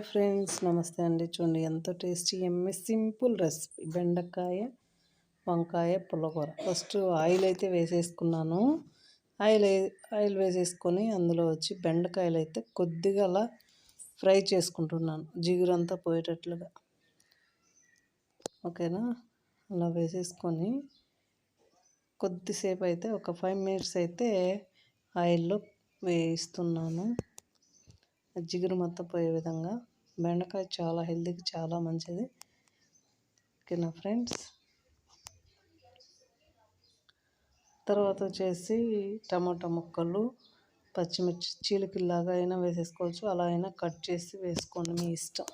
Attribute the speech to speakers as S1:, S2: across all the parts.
S1: నమస్తే అండి. చూడండి ఎంతో టేస్టీ ఎమ్మె సింపుల్ రెసిపీ. బెండకాయ వంకాయ పుల్లకూర ఫస్ట్ ఆయిల్ అయితే వేసేసుకున్నాను. ఆయిల్ ఆయిల్ వేసేసుకొని అందులో వచ్చి బెండకాయలు అయితే కొద్దిగా అలా ఫ్రై చేసుకుంటున్నాను. జిగురంతా పోయేటట్లుగా. ఓకేనా? అలా వేసేసుకొని కొద్దిసేపు అయితే ఒక ఫైవ్ మినిట్స్ అయితే ఆయిల్లో వేయిస్తున్నాను. జిగురు మొత్తం పోయే విధంగా. బెండకాయ చాలా హెల్తీకి చాలా మంచిది. ఓకేనా ఫ్రెండ్స్? తర్వాత వచ్చేసి టమాటా ముక్కలు పచ్చిమిర్చి చీలికల్లాగా అయినా వేసేసుకోవచ్చు. అలా అయినా కట్ చేసి వేసుకోండి మీ ఇష్టం.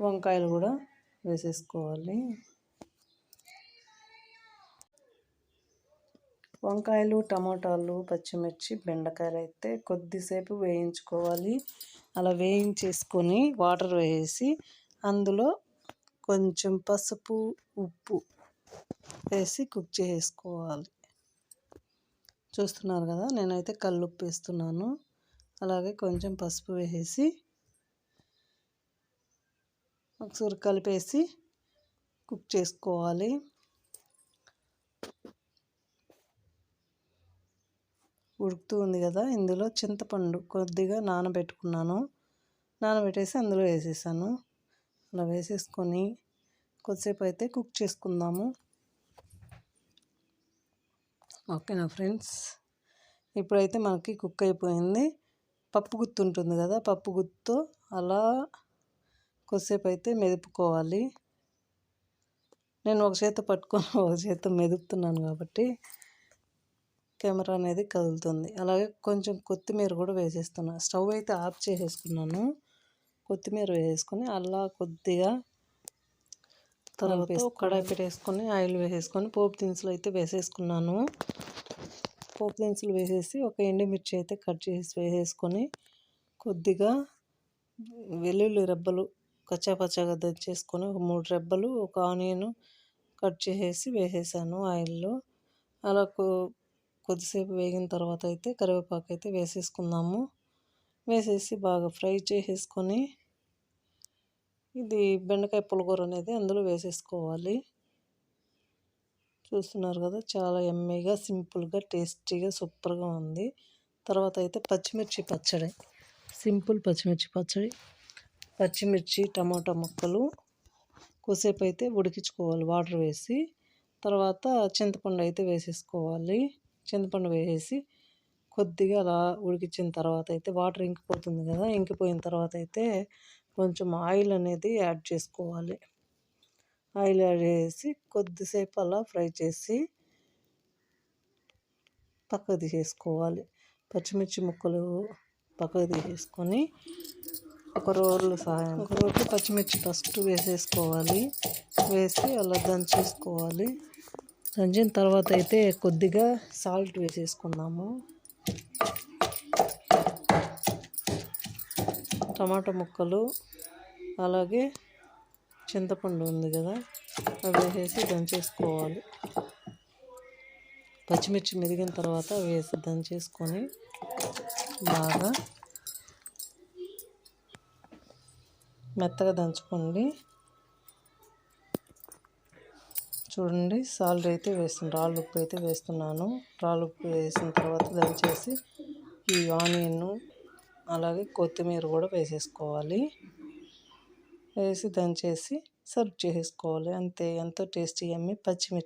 S1: వంకాయలు కూడా వేసేసుకోవాలి. వంకాయలు టమాటాలు పచ్చిమిర్చి బెండకాయలు అయితే కొద్దిసేపు వేయించుకోవాలి. అలా వేయించేసుకొని వాటర్ వేసి అందులో కొంచెం పసుపు ఉప్పు వేసి కుక్ చేసుకోవాలి. చూస్తున్నారు కదా నేనైతే కల్లుప్పు వేస్తున్నాను. అలాగే కొంచెం పసుపు వేసి ఒకసారి కలిపేసి కుక్ చేసుకోవాలి. ఉడుకుతూ ఉంది కదా ఇందులో చింతపండు కొద్దిగా నానబెట్టుకున్నాను. నానబెట్టేసి అందులో వేసేసాను. అలా వేసేసుకొని కొద్దిసేపు అయితే కుక్ చేసుకుందాము. ఓకేనా ఫ్రెండ్స్ ఇప్పుడైతే మనకి కుక్ అయిపోయింది. పప్పు గుత్తు ఉంటుంది కదా పప్పు గుత్తో అలా కొద్దిసేపు అయితే మెదుపుకోవాలి. నేను ఒక చేత పట్టుకొని ఒక చేత మెదుపుతున్నాను కాబట్టి కెమెరా అనేది కదులుతుంది. అలాగే కొంచెం కొత్తిమీర కూడా వేసేస్తున్నాను స్టవ్ అయితే ఆఫ్ చేసేసుకున్నాను. కొత్తిమీర వేసేసుకొని అలా కొద్దిగా తర్వాత కడాయి పెట్టేసుకొని ఆయిల్ వేసేసుకొని పోపు దినుసులు అయితే వేసేసుకున్నాను. పోపు దినుసులు వేసేసి ఒక ఎండుమిర్చి అయితే కట్ చేసి వేసేసుకొని కొద్దిగా వెల్లుల్లి రెబ్బలు కచ్చాపచ్చాగా దంచేసుకొని ఒక మూడు రెబ్బలు ఒక ఆనియన్ కట్ చేసేసి వేసేసాను ఆయిల్లో. అలా కొద్దిసేపు వేగిన తర్వాత అయితే కరివేపాకు అయితే వేసేసుకుందాము. వేసేసి బాగా ఫ్రై చేసేసుకొని ఇది బెండకాయ పులగూర అనేది అందులో వేసేసుకోవాలి. చూస్తున్నారు కదా చాలా ఎమ్మీగా సింపుల్గా టేస్టీగా సూపర్గా ఉంది. తర్వాత అయితే పచ్చిమిర్చి పచ్చడి. సింపుల్ పచ్చిమిర్చి పచ్చడి. పచ్చిమిర్చి టమాటా ముక్కలు కొద్దిసేపు అయితే ఉడికించుకోవాలి వాటర్ వేసి. తర్వాత చింతపండు అయితే వేసేసుకోవాలి. చింతపండు వేసేసి కొద్దిగా అలా ఉడికించిన తర్వాత అయితే వాటర్ ఇంకిపోతుంది కదా ఇంకిపోయిన తర్వాత అయితే కొంచెం ఆయిల్ అనేది యాడ్ చేసుకోవాలి. ఆయిల్ యాడ్ చేసి కొద్దిసేపు అలా ఫ్రై చేసి పక్కకు తీసేసుకోవాలి. పచ్చిమిర్చి ముక్కలు పక్కకు తీసేసుకొని ఒక రోడ్లు సహాయం ఒక రోజు పచ్చిమిర్చి ఫస్ట్ వేసేసుకోవాలి. వేసి అలా దంచేసుకోవాలి. దంచిన తర్వాత అయితే కొద్దిగా సాల్ట్ వేసేసుకుందాము. టమాటా ముక్కలు అలాగే చింతపండు ఉంది కదా అవి వేసేసి దంచేసుకోవాలి. పచ్చిమిర్చి మెదిగిన తర్వాత వేసి దంచేసుకొని బాగా మెత్తగా దంచుకోండి. చూడండి సాల్ట్ అయితే వేస్తున్నాను రాళ్ళు ఉప్పు అయితే వేస్తున్నాను. రాళ్ళు ఉప్పు వేసిన తర్వాత దయచేసి ఈ ఆనియన్ అలాగే కొత్తిమీర కూడా వేసేసుకోవాలి. వేసి దంచేసి సర్వ్ చేసుకోవాలి అంతే. ఎంతో టేస్టీ అమ్మి పచ్చిమిర్చి.